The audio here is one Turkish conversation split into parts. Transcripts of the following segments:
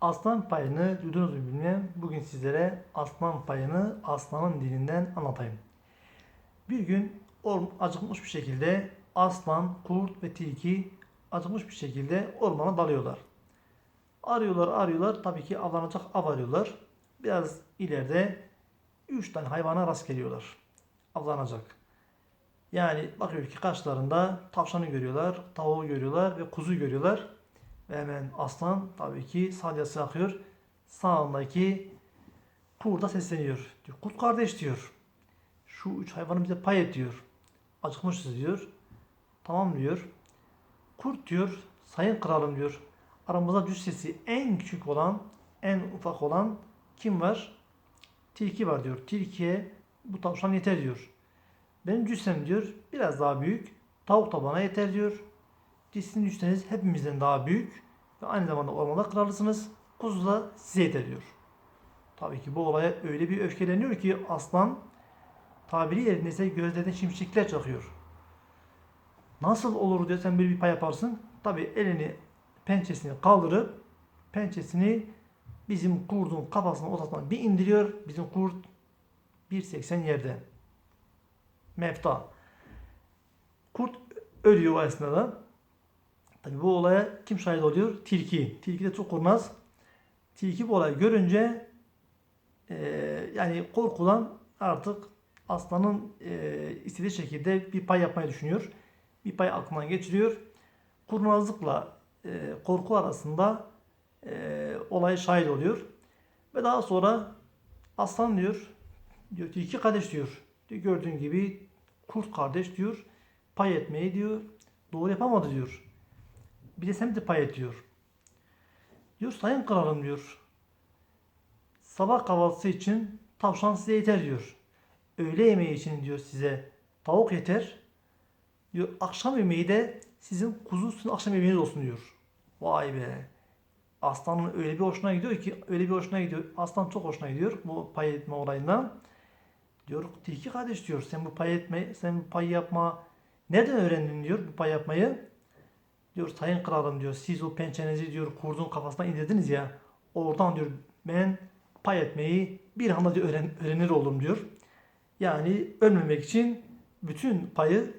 Aslan payını duydunuz mu bilmem. Bugün sizlere aslan payını aslanın dilinden anlatayım. Bir gün or- acıkmış bir şekilde aslan, kurt ve tilki acıkmış bir şekilde ormana dalıyorlar. Arıyorlar arıyorlar tabii ki avlanacak av arıyorlar. Biraz ileride 3 tane hayvana rast geliyorlar. Avlanacak. Yani bakıyor ki karşılarında tavşanı görüyorlar, tavuğu görüyorlar ve kuzuyu görüyorlar. Ve hemen aslan tabii ki salyası akıyor. Sağındaki kurda sesleniyor. Diyor, kurt kardeş diyor. Şu üç hayvanı bize pay et diyor. Acıkmışız diyor. Tamam diyor. Kurt diyor, sayın kralım diyor. Aramızda cüssesi en küçük olan, en ufak olan kim var? Tilki var diyor. Tilkiye bu tavşan yeter diyor. Benim cüssem diyor biraz daha büyük. Tavuk da bana yeter diyor. Sizin cüsseniz hepimizden daha büyük. Ve aynı zamanda ormanda kralısınız. Kuzu da size yeter. Tabii ki bu olaya öyle bir öfkeleniyor ki aslan tabiri yerindeyse gözlerinde şimşekler çakıyor. Nasıl olur diyor sen böyle bir pay yaparsın. Tabii elini pençesini kaldırıp pençesini bizim kurdun kafasına ortasına bir indiriyor. Bizim kurt 1.80 yerde. Mefta. Kurt ölüyor o esnada. Tabi bu olaya kim şahit oluyor? Tilki. Tilki de çok kurnaz. Tilki bu olayı görünce eee, yani korkudan artık aslanın eee, istediği şekilde bir pay yapmayı düşünüyor. Bir pay aklından geçiriyor. Kurnazlıkla eee, korku arasında eee olaya şahit oluyor. Ve daha sonra aslan diyor, diyor ki iki kardeş diyor. diyor gördüğün gibi kurt kardeş diyor. Pay etmeyi diyor. Doğru yapamadı diyor. Bir de de pay et diyor. Diyor sayın kralım diyor. Sabah kahvaltısı için tavşan size yeter diyor. Öğle yemeği için diyor size tavuk yeter. Diyor akşam yemeği de sizin kuzu sizin akşam yemeğiniz olsun diyor. Vay be. Aslanın öyle bir hoşuna gidiyor ki öyle bir hoşuna gidiyor. Aslan çok hoşuna gidiyor bu pay etme olayından. Diyor tilki kardeş diyor sen bu pay etme sen bu pay yapma nereden öğrendin diyor bu pay yapmayı. Diyor sayın kralım diyor siz o pençenizi diyor kurdun kafasına indirdiniz ya oradan diyor ben pay etmeyi bir anda diyor öğren, öğrenir oldum diyor. Yani ölmemek için bütün payı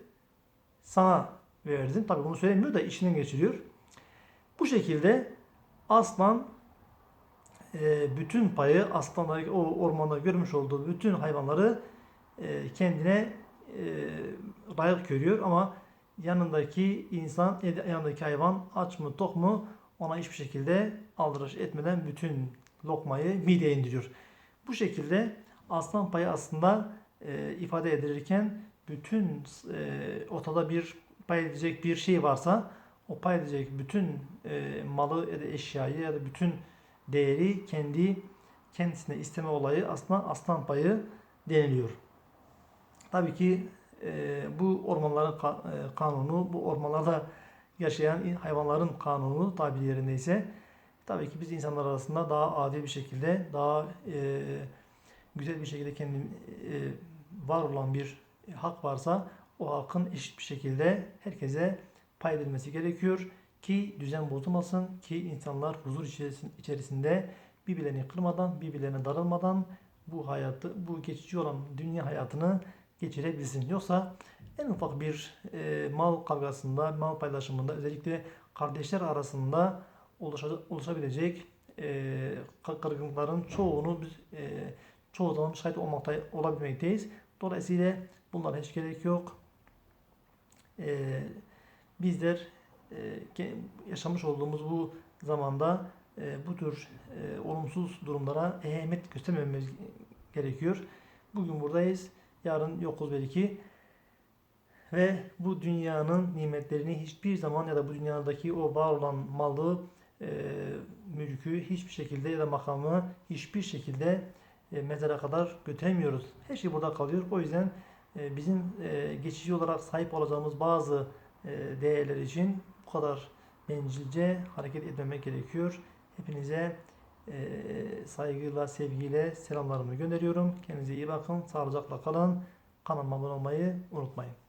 sana verdim. Tabii bunu söylemiyor da işinden geçiriyor. Bu şekilde aslan e, bütün payı aslanlar o ormanda görmüş olduğu bütün hayvanları e, kendine e, layık görüyor ama yanındaki insan yanındaki hayvan aç mı tok mu ona hiçbir şekilde aldırış etmeden bütün lokmayı mideye indiriyor. Bu şekilde aslan payı aslında e, ifade edilirken bütün e, ortada bir pay edecek bir şey varsa o pay edecek bütün e, malı ya da eşyayı ya da bütün değeri kendi kendisine isteme olayı aslında aslan payı deniliyor. Tabii ki e, bu ormanların e, kanunu, bu ormanlarda yaşayan hayvanların kanunu tabiri yerindeyse tabii ki biz insanlar arasında daha adil bir şekilde, daha e, güzel bir şekilde kendi e, var olan bir hak varsa o hakkın eşit bir şekilde herkese pay edilmesi gerekiyor ki düzen bozulmasın, ki insanlar huzur içerisin- içerisinde birbirlerini kırmadan, birbirlerine darılmadan bu hayatı, bu geçici olan dünya hayatını geçirebilsin. Yoksa en ufak bir e, mal kavgasında, mal paylaşımında özellikle kardeşler arasında oluşa- oluşabilecek e, kı- kırgınlıkların çoğunu biz e, çoğu zaman şahit olmakta olabilmekteyiz. Dolayısıyla bunlara hiç gerek yok. E, bizler e, yaşamış olduğumuz bu zamanda e, bu tür e, olumsuz durumlara ehemmiyet göstermemiz gerekiyor. Bugün buradayız. Yarın yokuz belki. Ve bu dünyanın nimetlerini hiçbir zaman ya da bu dünyadaki o var olan malı, e, mülkü hiçbir şekilde ya da makamı hiçbir şekilde e, mezara kadar götüremiyoruz. Her şey burada kalıyor. O yüzden e, bizim e, geçici olarak sahip olacağımız bazı e, değerler için bu kadar bencilce hareket etmemek gerekiyor. Hepinize saygıyla, sevgiyle selamlarımı gönderiyorum. Kendinize iyi bakın, sağlıcakla kalın. Kanalıma abone olmayı unutmayın.